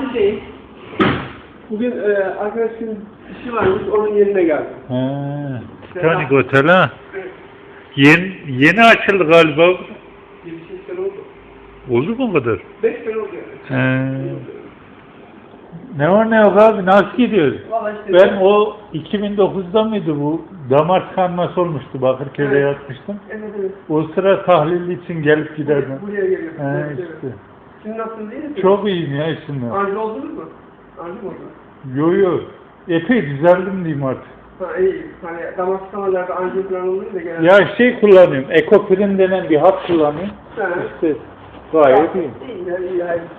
tatildeyim. Bugün e, arkadaşın işi varmış, onun yerine geldim. Ha, Titanic Otel ha. Yeni, yeni açıldı galiba. 7-8 sene oldu. Oldu mu o kadar? 5 sene oldu yani. He. Ne var ne yok abi nasıl gidiyor? İşte Ben o 2009'da mıydı bu damar tıkanması olmuştu Bakırköy'de Evet. yatmıştım. Evet evet. O sıra tahlil için gelip giderdim. Buraya geliyorum. He Evet, evet. işte. Şimdi nasılsınız iyi misiniz? Çok iyiyim ya şimdi. Anji oldunuz mu? Anji mi oldunuz? Yo yo. Epey düzeldim diyeyim artık. Ha iyi. Hani damar tıkamalarda anji falan oluyor da genelde. Ya şey kullanıyorum. Ekoprin denen bir hap kullanıyorum. Ha. İşte gayet iyi. İyi, yani iyi, hayırlısı.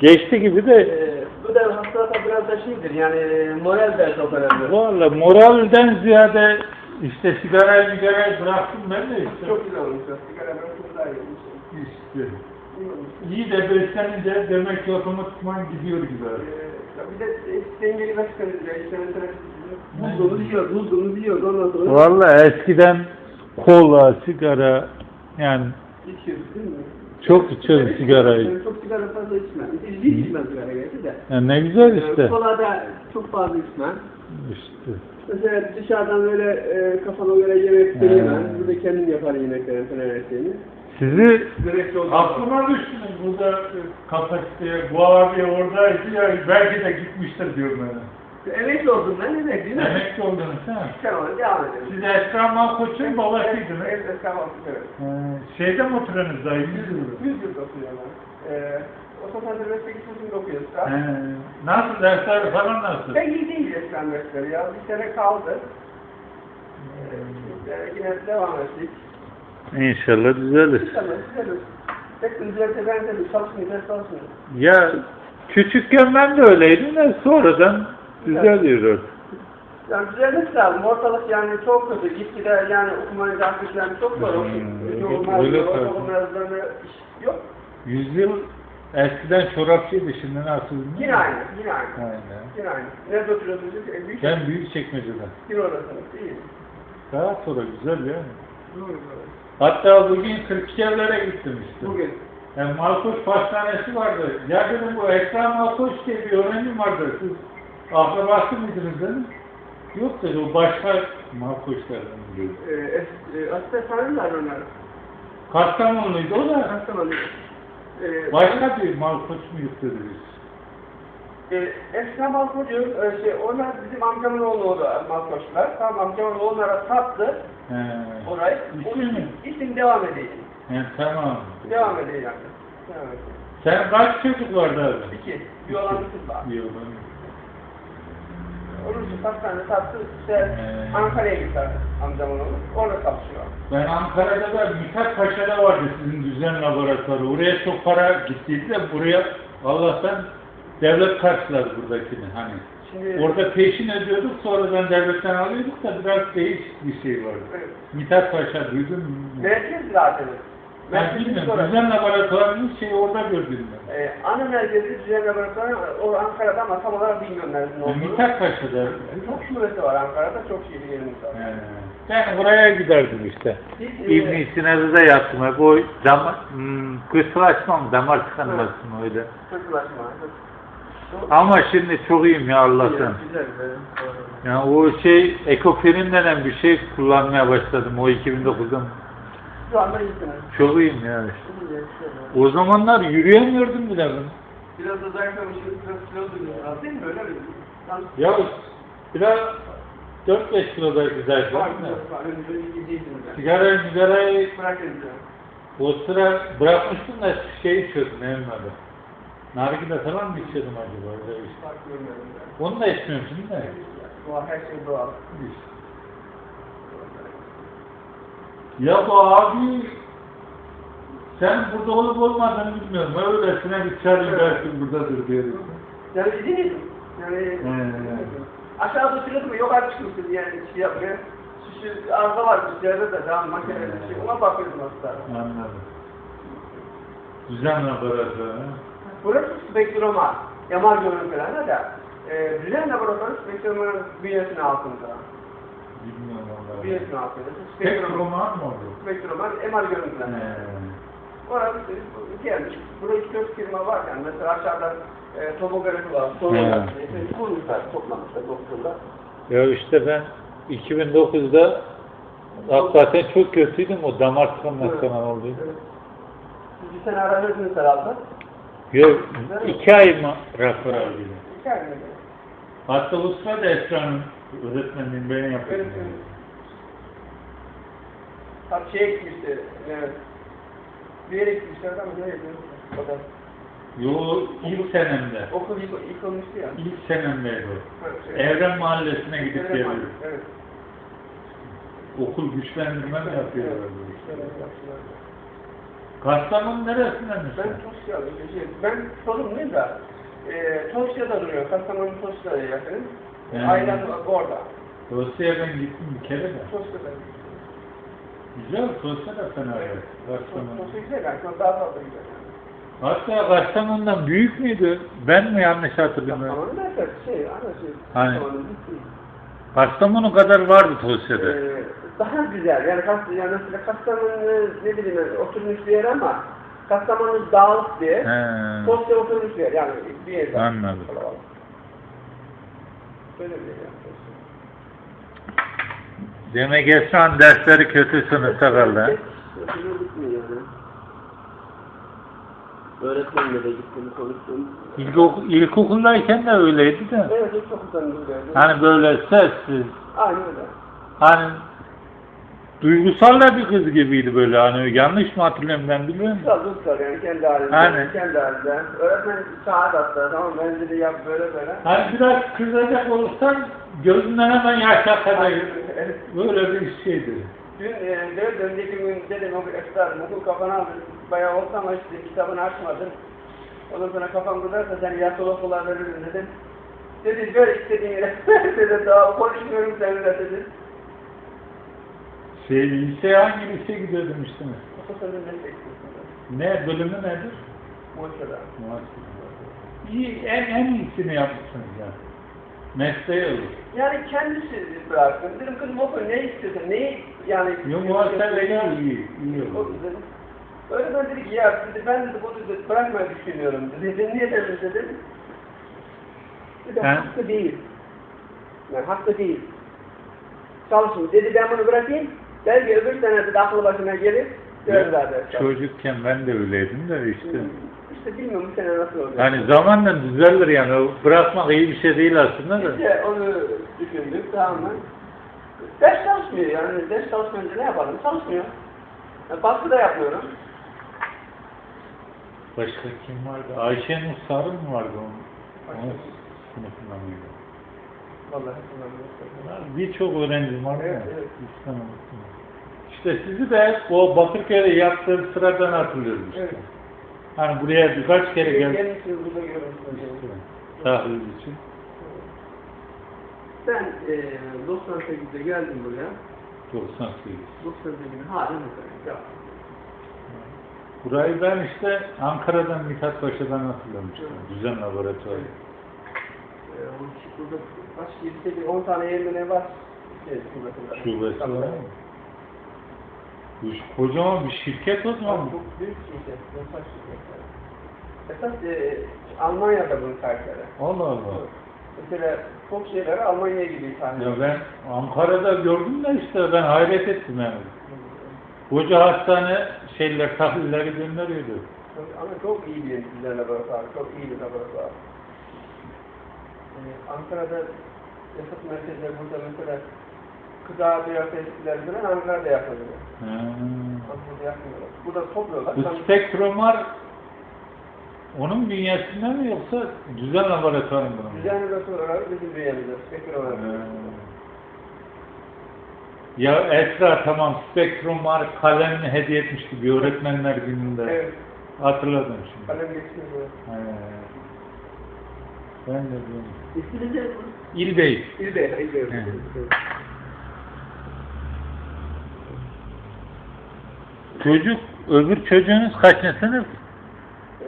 Geçti gibi de Ee, bu da hastalıkta biraz da şeydir yani moral de çok önemli. Valla moralden ziyade işte sigarayı migarayı bıraktım ben de işte. Çok güzel olmuş. Sigara bırakımı daha iyi olmuş. İşte. İyi de beslenince demek ki otomatikman gidiyor gibi. Ee, bir de dengeli başkanız ya. İşte mesela bulduğumuz yiyoruz, bulduğumuz yiyoruz. Ondan sonra Valla eskiden kola, sigara yani içiyoruz değil mi? çok içiyoruz sigarayı. Ben çok sigara fazla içmem. Hiç içmem sigara gerçi de. Ya ne güzel Ee, işte. Kola da çok fazla içmem. İşte. Mesela dışarıdan böyle e, kafama göre yemek yemem. Burada kendim yaparım yemeklerini falan her şeyini. Sizi aklıma düştünüz burada kapasiteye, bu abi oradaydı ya belki de gitmiştir diyorum ben. Emekli oldum ben emek değil mi? Emekli oldunuz ha. Sen ona devam edelim. Siz Esra Malkoç'un babasıydınız. Evet, tamam. Evet. Ee, şeyde mi oturuyorsunuz dayı? Yüz yıl. 100 yıl okuyorum ben. Ee, Otosandır Meslek Lisesi'nde okuyoruz. Ee, nasıl dersler falan nasıl? Ben iyi değil Eskan dersleri ya. Bir sene kaldı. Ee, şimdi yine devam ettik. İnşallah düzelir. İnşallah güzel olur. Tek üzerinde ben de çalışmıyor, ders çalışmıyor. Ya küçükken ben de öyleydim de sonradan düzeliyor. Yani düzelmesi lazım. Ortalık yani çok kötü. Gitgide yani okumanın aktiflerini çok zor. Hmm, öyle tabii. yok. Yüzyıl eskiden çorapçıydı şimdi nasıl bilmiyorum. Yine aynı, yine aynı. Aynen. Yine aynı. Nerede oturuyorsunuz? E, Büyük Ben büyük çekmecede. bir orasınız. İyi. Daha sonra güzel ya. Doğru doğru. Hatta bugün 42 evlere gittim işte. Bugün. Yani Malkoç pastanesi vardı. Ya dedim bu Esra Malkoç diye bir öğrenim vardı. Siz akrabası mıydınız dedim. Yok dedi o başka Malkoçlardan dedi. Ee, e, aslında sanırlar onlar. Kastamonluydu o da. Kastamonu. Ee, Başka bir Malkoç mu dedi biz. E, Esra Malkoç'u, e, şey, onlar bizim amcamın oğlu oldu Malkoçlar. Tamam amcamın oğullara sattı He. orayı. İsim mi? isim devam edeyim. He, tamam. Devam edeyim yani. Devam edeyim. Sen kaç çocuk vardı abi? İki. Bir olan bir kız var. Yok. Onun için pastane sattı. İşte. Ankara'ya gitti amcamın oğlu. Orada çalışıyor. Ben Ankara'da da Mithat Paşa'da vardı sizin düzen laboratuvarı. Oraya çok para gittiydi de buraya Allah'tan devlet karşıladı buradakini hani. Şimdi Orada peşin ödüyorduk sonradan devletten alıyorduk da biraz değişik bir şey vardı. Evet. Mithat Paşa duydun mu? merkez zaten. Ben bilmiyorum. Düzen laboratuvarının şeyi orada gördüm ben. Ee, ana merkezi düzen laboratuvarı o Ankara'da ama tam olarak bilmiyorum nerede olduğunu. Mithat Paşa'da. Çok şubesi var Ankara'da, çok iyi bir yerimiz var. He. Ben oraya giderdim işte. E, Sina'da da yattım. Hep o damar, hmm, kısılaşma mı, damar tıkanması mı öyle. Fırtılaşma. Ama şimdi çok iyiyim ya Allah'tan. Güzel, güzel. Yani o şey ekoperin denen bir şey kullanmaya başladım o 2009'da. Şu anda iyisiniz. Çok iyiyim güzel. O zamanlar yürüyemiyordum bile ben. Biraz da zayıflamışsınız, biraz kilo duruyorsunuz. Değil mi? Öyle mi? Ya biraz 4-5 kilodaydı zaten. Var, de. var. Yani. Sigara, sigarayı elinizi. o sıra bırakmıştım da şey içiyordum evimde. Nargile falan mı içiyordum acaba? Öyle işte. Fark görmüyorum ben. Onu da içmiyorum şimdi de. Doğal, her şey doğal. İşte. Ya bu abi sen burada olup olmadığını bilmiyorum. Öylesine bir çağırayım belki buradadır diye. Yani izin Yani aşağıda oturuyorsun mu? Yok artık çıkmışsın yani şey yapmaya. Şu arıza var bir yerde de tamam makinede bir şey. Ona bakıyordum aslında. Anladım. Düzen laboratuvarı. Burası spektroma. Yamar görüntülerine de. E, düzen laboratuvarı spektromanın bünyesinin altında. Bilmiyorum vallahi. Bünyesinin altında. Roman mı oldu? Spektroman MR görüntülerine. He. Orada gelmiş. Burada 3-4 firma var yani. Mesela aşağıda e, tomografi var, sonografi, işte kurmuşlar, toplamışlar doktorlar. Ya işte ben 2009'da hakikaten çok kötüydüm o damar tıkanması falan oldu. Evet. Siz bir sene ara verdiniz herhalde. Yok iki ay mı rapor aldım. İki ay mıydı? Hatta o sırada Esra'nın öğretmenliğini ben Evet, yapıyordum. evet. Ha şey gitmişti, evet. Bir yere gitmişler ama? O da. Yo ilk senemde. Okul yık, yıkılmıştı ya. İlk senemdeydi o. Evet, evet. Evren Mahallesi'ne gidip Evet, geliyoruz. Evet. Okul güçlendirme mi yapıyorlar Evet, bu işte? Kastamonu neresinden Ben sen? Tosya'lı, şey, ben sorumluyum da, e, Tosya'da duruyor, Kastamonu Tosya'ya yakın. He. Ailem orada. Dosya'ya ben gittim bir kere de. Tosya'da. Güzel, Tosya da fena değil. Evet. Kastamonu. Tosya güzel, yani sonra daha fazla güzel. Hatta Kastamonu'dan büyük müydü? Ben mi yanlış hatırlıyorum? Kastamonu nerede? Şey, ana şey. Hani? Kastamonu kadar vardı Tosya'da. Ee, daha güzel. Yani, yani mesela Kastamonu ne bileyim oturmuş bir yer ama Kastamonu dağlık bir yer. He. Tosya oturmuş bir yer. Yani bir yer. Anladım. Böyle bir yer. Tosya. Demek Esra'nın dersleri kötü sınıfta kaldı. Öğretmenle de gittim, konuştum. İlkokul, ilkokuldayken de öyleydi de. Evet, çok utandım böyle. Hani böyle sessiz, Aynen öyle. hani duygusal da bir kız gibiydi böyle hani yanlış mı hatırlıyorum ben bilmiyorum. Kısa kısa yani kendi halinde. Aynen. Kendi halinde. Öğretmen saat attı. Tamam ben dedi yap böyle böyle. Hani biraz kızacak olursan gözünden hemen yaş. Evet. Böyle bir şeydi. Dün e, dört önceki gün dedim o esrar okul kafana aldı. Bayağı oldu ama işte kitabını açmadın. Ondan sonra kafam kızarsa sen yatılı okula veririm dedim. Dedi ver istediğin yere. dedi daha konuşmuyorum seninle dedi. Şey, hangi lise gidiyordum işte. Otosunu ne bölümü nedir? Muhasebe. İyi, en, en iyisini yapmışsınız ya. Mesleği olur. Yani kendisi bıraktı. Dedim kızım oku ne istiyorsun? Neyi yani? Yo, muhasebe iyi, iyi, iyi olur. dedim. Öğretmen dedi ki ya dedi, ben dedi, bu dedi, bırakmayı düşünüyorum dedi. Dedim niye dedim dedim. Dedi He? hakkı değil. Yani hakkı değil. Çalışın dedi ben bunu bırakayım. Belki öbür sene dedi aklı başına gelir. Görürler der. Çocukken ben de öyleydim de işte. Hmm, İşte bilmiyorum bu sene nasıl olacak. Hani zamanla düzelir yani. O Bırakmak iyi bir şey değil aslında da. İşte onu düşündük tamam mı? Ders çalışmıyor yani. Ders çalışmayınca ne yapalım? Çalışmıyor. Yani baskı da yapmıyorum. Başka kim vardı? Ayşenur Sarı mı vardı onun? Onun sınıfından mıydı? Birçok öğrencim vardı Evet, ya. evet. İşte sizi de o Bakırköy'de yaptığım sıradan hatırlıyorum işte. Evet. Hani buraya birkaç kere geldim. Gelmişsiniz burada görürsünüz. Tahlil için. Ben e, 98'de geldim buraya. 98. 98'de hala mesela. Burayı ben işte Ankara'dan Mithat Paşa'dan hatırlamıştım. Düzen laboratuvarı. E, için burada kaç 7 8 10 tane yerli ne var? Şubesi Şubesi Tabii. var mı? Bu kocaman bir şirket o zaman. Çok büyük şirket. Esas şirketler. Esas e, Almanya'da bunun kayıtları. Allah Allah. Mesela çok şeyleri Almanya gibi tahmin Ya ben Ankara'da gördüm de işte ben hayret ettim yani. Koca hastane şeyler, tahlilleri gönderiyordu. Ama çok iyi bir düzen laboratuvar, çok iyi bir laboratuvar. Ee, Ankara'da yasak merkezleri burada mesela gıda biyo tesisleri falan Ankara'da yapılıyor. Ha. Ankara'da yapmıyorlar. Burada topluyorlar. Bu Tam- spektrumlar onun bünyesinde mi yoksa düzen laboratuvarı mı? bunun? Düzenli laboratuvarlar bizim bünyemizde. Spektrum. Ha. Ya Esra tamam spektrum var kalemini hediye etmişti bir öğretmenler gününde. Evet. Hatırladım şimdi. Kalem geçiyor. He. Ben de biliyorum. İsminiz ne? İlbey. İlbey. İlbey. Çocuk, öbür çocuğunuz kaçıncı sınıf?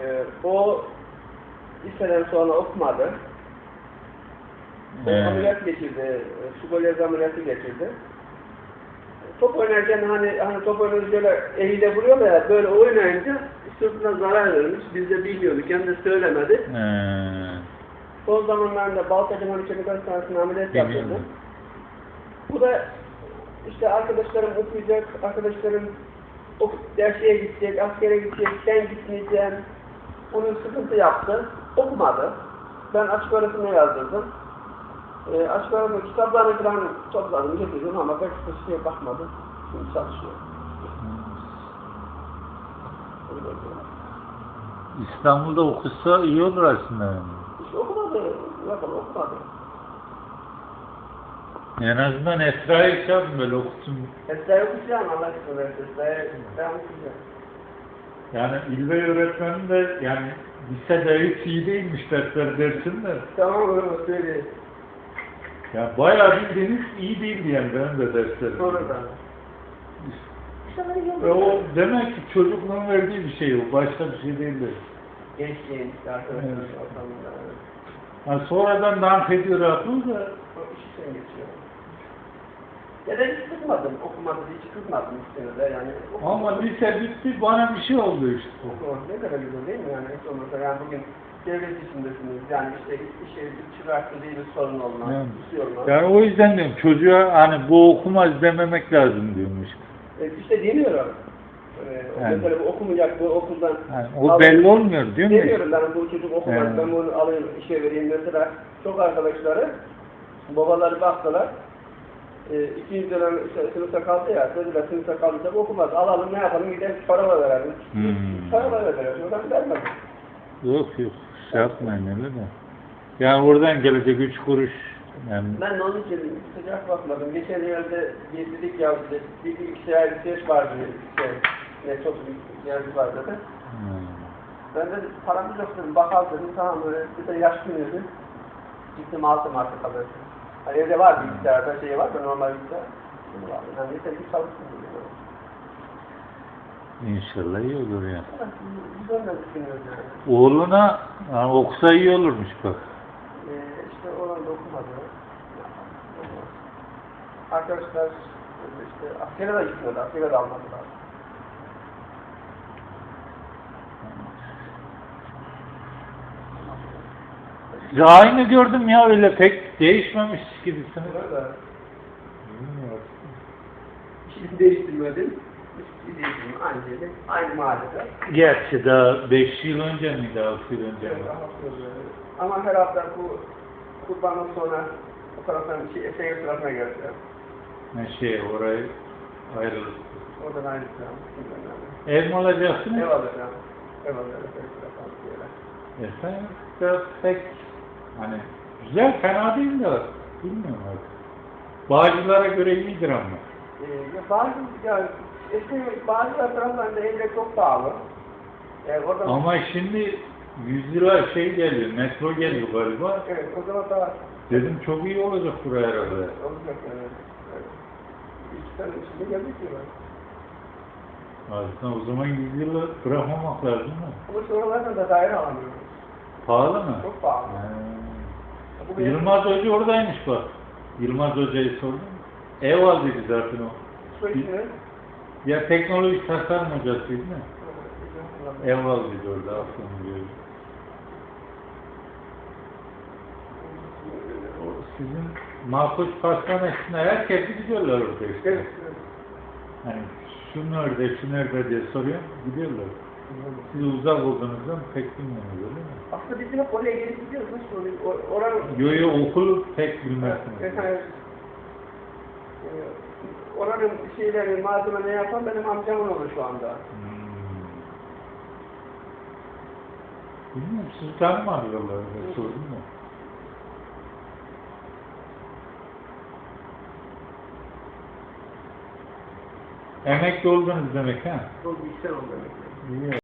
Ee, o liseden sonra okumadı. Ee. ameliyat geçirdi. Subalez ameliyatı geçirdi. top oynarken hani hani top oynarken böyle eliyle vuruyorlar ya böyle oynayınca sırtına zarar vermiş. Biz de bilmiyorduk. Kendi söylemedi. He. Son zamanlarda Baltacı Manikemi Hastanesi'ne ameliyat yaptırdı. Bu da işte arkadaşlarım okuyacak, arkadaşlarım ok dersiye gidecek, askere gidecek, ben gitmeyeceğim. Onun sıkıntı yaptı. Okumadı. Ben açık öğretimine yazdırdım. E, açık öğretim kitaplarını falan topladım, getirdim ama pek bir şeye bakmadı. Şimdi çalışıyor. İstanbul'da okusa iyi olur aslında. yani. Okumadı. Yapalım okumadı. En azından Esra'yı çağırın böyle okusun. Esra'yı okuyacağım Allah aşkına verirse. Esra'yı ben okuyacağım. Yani İlbey öğretmenin de yani lisede hiç iyi değilmiş dersler dersin de. Tamam öyle söyleyeyim. Ya bayağı bildiğiniz iyi değildi yani benim de derslerim. Sonradan. Ve o demek ki çocukluğun verdiği bir şey o. Başka bir şey değildi. Gençliğin Evet. ortamında. Ha, sonradan dans ediyor aklı da. O iş için geçiyor. Ya da hiç kızmadım. Okumadı hiç kızmadım üstüne de yani. Ama lise bitti bana bir şey oldu işte. Okumak ne kadar güzel değil mi yani? Hiç olmazsa yani bugün devlet içindesiniz. Yani işte işe bir çıraklı değil bir sorun olmaz. Yani. Şey. Yani o yüzden diyorum çocuğa hani bu okumaz dememek lazım diyorum işte. E, işte demiyorum. Ee, Yani. mesela bu okumayacak bu okuldan. Yani o Al- belli olmuyor diyor mu? Demiyorum ben bu çocuk okumaz Evet. ben bunu alayım işe vereyim mesela. Çok arkadaşları babaları baktılar. E, ikinci dönem işte, sınıfta kaldı ya, dediler sınıfta kaldıysa okumaz. Alalım ne yapalım gidelim para verelim. Hmm. Para verelim. Oradan vermedim. Yok yok şey yapmayın öyle de. Yani oradan gelecek üç kuruş yani Ben de onun için sıcak bakmadım. Geçen yerde getirdik ya bir bilgisayar ihtiyaç vardı. Şey, ne çok bir yer var dedi. hmm. Ben de paramız yok dedim. Bakalım dedim. Tamam böyle bir de yaş günüydü. Gittim aldım artık haberi. Hani evde var bilgisayarda şey var da normal bilgisayar. Yani yeter ki çalışsın dedim. İnşallah iyi olur yani. Yani. Oğluna ha, okusa iyi olurmuş bak. Ee, işte oradan da okumadı. Arkadaşlar işte askere de gitmedi. Askere de almadılar. Aynı gördüm ya öyle pek değişmemiş. Burada Bilmiyorum. hiç değiştirmedim. Hiç değiştirmedim. Aynı. Aynı mahallede. Gerçi daha 5 yıl önce miydi, 6 yıl önce mi? Ama her hafta bu kurbandan sonra o taraftan şey, Esenyurt tarafına geleceğim. Ne şey orayı ayrılıp. Oradan plan. Ev mi alacaksınız? Ev alacağım. Ev alacağım. Esenyurt tarafından bir yere. E sen de pek hani güzel fena değil de bilmiyorum artık. Bağcılara göre iyidir ama. Ee, bazı ya Esenyurt bazı taraftan da evler çok pahalı. Yani oradan Ama şimdi 100 lira şey geliyor, metro geliyor galiba. evet o zaman daha Dedim çok iyi olacak buraya herhalde. olacak yani. Evet. İki tane içinde geldik ya ben. Aslında o zaman 100 lira bırakmamak lazım mı? Ama şu oralardan da daire alamıyoruz. Pahalı mı? Çok pahalı. He. Yılmaz Hoca oradaymış bak. Yılmaz Hoca'yı sordum. Ev aldıydı zaten o. İçine Ya teknoloji tasarım hocasıydı değil mi? Ev aldıydı orada aslında diyor. O sizin Malkoç Pastanesi'ne herkes gidiyorlar orada işte. Evet. evet. Hani şu nerede, şu nerede diye soruyor, gidiyorlar. Siz uzak olduğunuzdan pek bilmiyorsunuz öyle mi? Aslında biz hep oraya gelip gidiyoruz. Nasıl oluyor? O- Oranın... Yo yo okulu pek bilmezsiniz. Evet. Ee, Oranın şeyleri, malzeme ne yapan benim amcamın olur şu anda. Hmm. Bilmiyorum, sizi tanımadılar. Ben sordum mu? Emekli oldunuz demek ha? Çok yüksek oldu demek. İyi